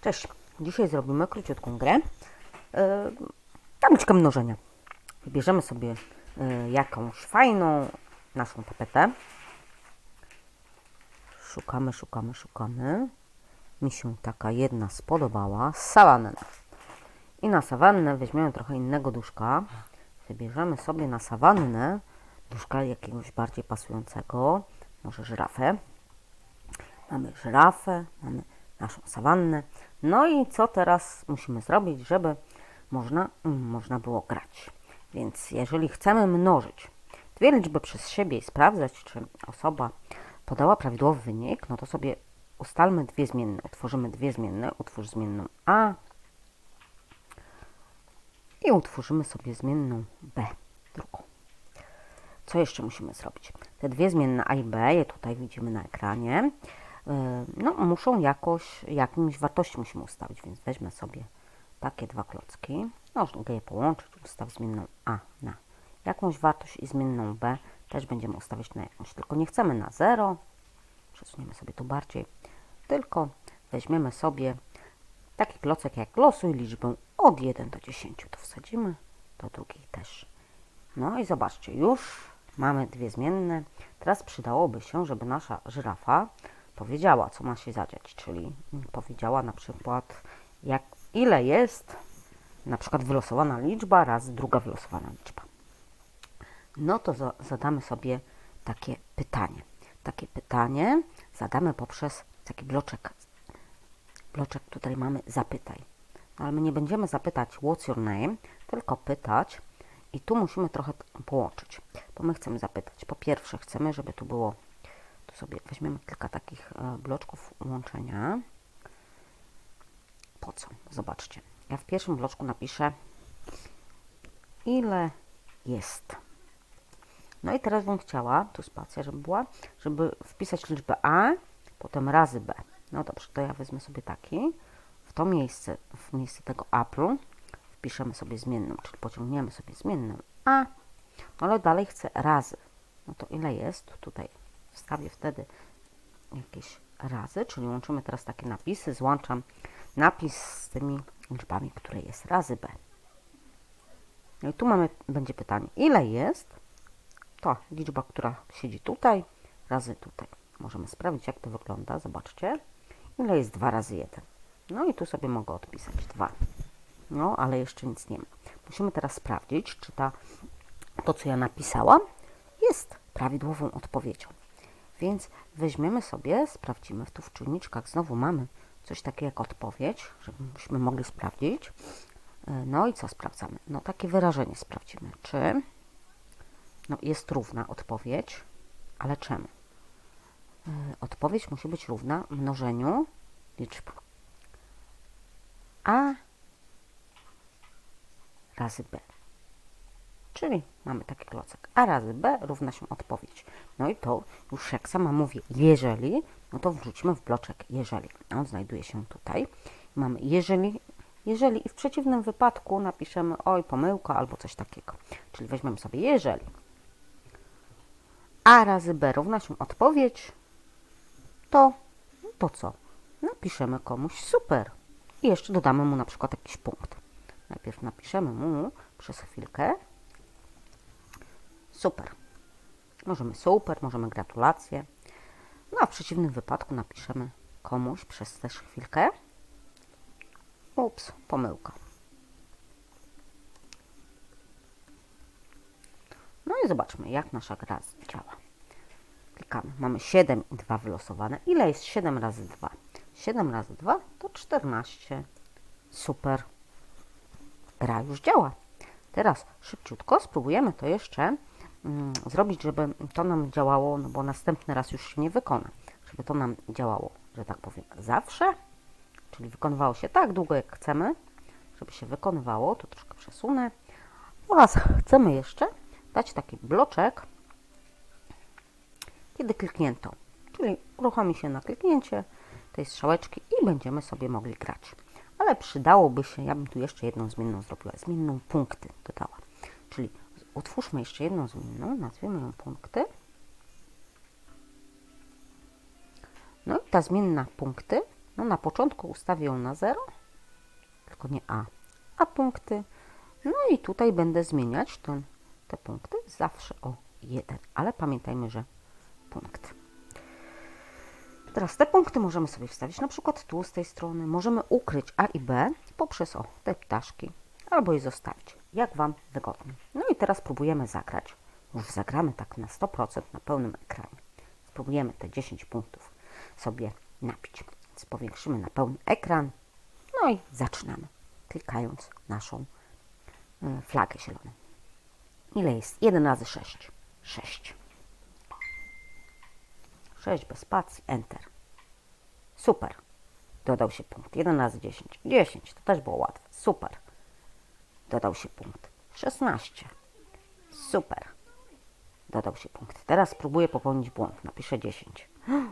Cześć, dzisiaj zrobimy króciutką grę. Yy, tabliczkę mnożenia. Wybierzemy sobie yy, jakąś fajną naszą tapetę. Szukamy, szukamy, szukamy. Mi się taka jedna spodobała. Sawannę. I na sawannę weźmiemy trochę innego duszka. Wybierzemy sobie na sawannę duszka jakiegoś bardziej pasującego. Może żyrafę. Mamy żyrafę, mamy naszą sawannę. No i co teraz musimy zrobić, żeby można, mm, można było grać? Więc jeżeli chcemy mnożyć dwie liczby przez siebie i sprawdzać, czy osoba podała prawidłowy wynik, no to sobie ustalmy dwie zmienne. Utworzymy dwie zmienne. Utwórz zmienną A i utworzymy sobie zmienną B, drugą. Co jeszcze musimy zrobić? Te dwie zmienne A i B, je tutaj widzimy na ekranie, no muszą jakoś, jakimś wartości musimy ustawić, więc weźmy sobie takie dwa klocki, można je połączyć, ustaw zmienną A na jakąś wartość i zmienną B też będziemy ustawiać na jakąś, tylko nie chcemy na 0, przesuniemy sobie tu bardziej, tylko weźmiemy sobie taki klocek jak losuj liczbę od 1 do 10, to wsadzimy, do drugiej też. No i zobaczcie, już mamy dwie zmienne. Teraz przydałoby się, żeby nasza żyrafa powiedziała, co ma się zadziać, czyli powiedziała na przykład, jak, ile jest na przykład wylosowana liczba razy druga wylosowana liczba. No to za, zadamy sobie takie pytanie. Takie pytanie zadamy poprzez taki bloczek. Bloczek tutaj mamy zapytaj. No ale my nie będziemy zapytać what's your name, tylko pytać i tu musimy trochę połączyć, bo my chcemy zapytać. Po pierwsze chcemy, żeby tu było, sobie weźmiemy kilka takich e, bloczków łączenia. Po co? Zobaczcie. Ja w pierwszym bloczku napiszę ile jest. No i teraz bym chciała, tu spacja, żeby była, żeby wpisać liczbę A, potem razy B. No dobrze, to ja wezmę sobie taki. W to miejsce, w miejsce tego Apple wpiszemy sobie zmienną, czyli pociągniemy sobie zmienną A, no ale dalej chcę razy. No to ile jest? Tutaj wstawię wtedy jakieś razy, czyli łączymy teraz takie napisy, złączam napis z tymi liczbami, które jest razy B. No i tu mamy, będzie pytanie, ile jest to liczba, która siedzi tutaj, razy tutaj. Możemy sprawdzić, jak to wygląda. Zobaczcie, ile jest 2 razy 1. No i tu sobie mogę odpisać 2. No, ale jeszcze nic nie ma. Musimy teraz sprawdzić, czy ta, to, co ja napisałam, jest prawidłową odpowiedzią. Więc weźmiemy sobie, sprawdzimy, tu w czujniczkach znowu mamy coś takiego jak odpowiedź, żebyśmy mogli sprawdzić. No i co sprawdzamy? No takie wyrażenie sprawdzimy, czy no, jest równa odpowiedź, ale czemu? Odpowiedź musi być równa mnożeniu liczb A razy B. Czyli mamy taki klocek. A razy B równa się odpowiedź. No i to już jak sama mówię, jeżeli, no to wrzucimy w bloczek jeżeli. On znajduje się tutaj. Mamy jeżeli, jeżeli i w przeciwnym wypadku napiszemy oj, pomyłka albo coś takiego. Czyli weźmiemy sobie jeżeli. A razy B równa się odpowiedź, to, to co? Napiszemy komuś super. I jeszcze dodamy mu na przykład jakiś punkt. Najpierw napiszemy mu przez chwilkę super. Możemy super, możemy gratulacje. No a w przeciwnym wypadku napiszemy komuś przez też chwilkę ups, pomyłka. No i zobaczmy, jak nasza gra działa. Klikamy. Mamy 7 i 2 wylosowane. Ile jest 7 razy 2? 7 razy 2 to 14. Super. Gra już działa. Teraz szybciutko spróbujemy to jeszcze zrobić, żeby to nam działało, no bo następny raz już się nie wykona. Żeby to nam działało, że tak powiem, zawsze. Czyli wykonywało się tak długo, jak chcemy, żeby się wykonywało. To troszkę przesunę. Oraz chcemy jeszcze dać taki bloczek, kiedy kliknięto. Czyli uruchomi się na kliknięcie tej strzałeczki i będziemy sobie mogli grać. Ale przydałoby się, ja bym tu jeszcze jedną zmienną zrobiła, zmienną punkty dodała. Czyli utwórzmy jeszcze jedną zmienną, nazwiemy ją punkty. No i ta zmienna punkty No na początku ustawię ją na 0, tylko nie A, a punkty. No i tutaj będę zmieniać ten, te punkty zawsze o 1, ale pamiętajmy, że punkt. Teraz te punkty możemy sobie wstawić na przykład tu z tej strony. Możemy ukryć A i B poprzez o te ptaszki, albo je zostawić, jak Wam wygodnie. No teraz próbujemy zagrać. Już zagramy tak na 100% na pełnym ekranie. Spróbujemy te 10 punktów sobie napić. Więc powiększymy na pełny ekran. No i zaczynamy, klikając naszą y, flagę zieloną. Ile jest? 1 razy 6. 6. 6 bez spacji, Enter. Super. Dodał się punkt. 1 razy 10. 10. To też było łatwe. Super. Dodał się punkt. 16. Super. Dodał się punkt. Teraz spróbuję popełnić błąd. Napiszę 10.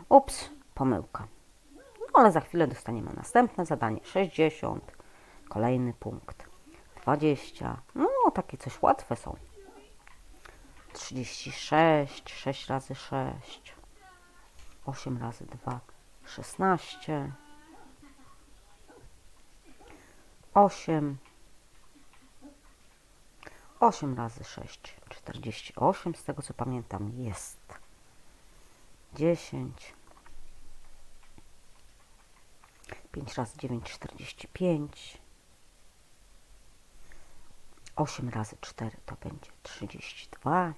Ups, pomyłka. No ale za chwilę dostaniemy następne zadanie. 60. Kolejny punkt. 20. No, takie coś łatwe są. 36. 6 razy 6. 8 razy 2. 16. 8. 8 razy 6, 48, z tego co pamiętam jest 10, 5 razy 9, 45, 8 razy 4 to będzie 32,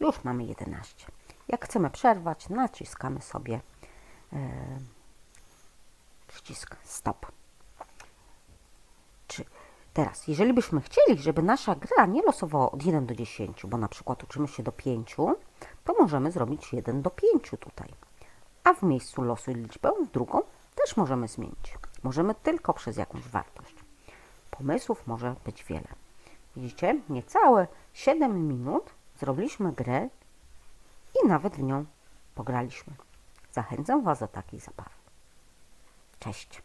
już mamy 11. Jak chcemy przerwać, naciskamy sobie przycisk stop. Teraz, jeżeli byśmy chcieli, żeby nasza gra nie losowała od 1 do 10, bo na przykład uczymy się do 5, to możemy zrobić 1 do 5 tutaj. A w miejscu losuj liczbę drugą też możemy zmienić. Możemy tylko przez jakąś wartość. Pomysłów może być wiele. Widzicie, niecałe 7 minut zrobiliśmy grę i nawet w nią pograliśmy. Zachęcam Was do takiej zabawy. Cześć!